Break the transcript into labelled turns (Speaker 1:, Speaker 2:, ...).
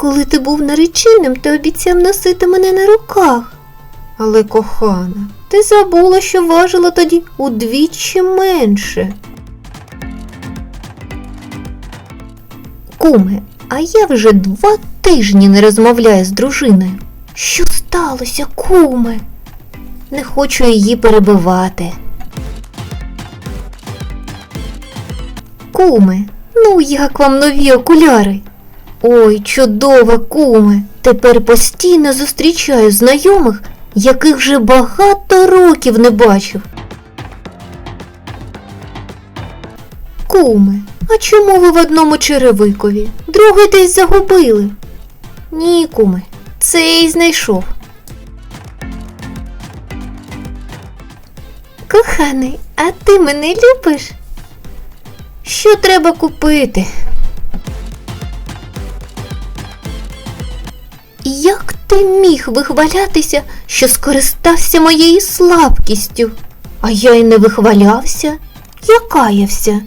Speaker 1: Коли ти був нареченим, ти обіцяв носити мене на руках. Але, кохана, ти забула, що важила тоді удвічі менше. Куме, а я вже два тижні не розмовляю з дружиною. Що сталося, куме? Не хочу її перебивати. Куме, ну як вам нові окуляри? Ой, чудове, куме. Тепер постійно зустрічаю знайомих, яких вже багато років не бачив. Куме, а чому ви в одному черевикові? Другий десь загубили. Ні, куме, цей знайшов. Коханий, а ти мене любиш? Що треба купити? Як ти міг вихвалятися, що скористався моєю слабкістю? А я й не вихвалявся, я каявся.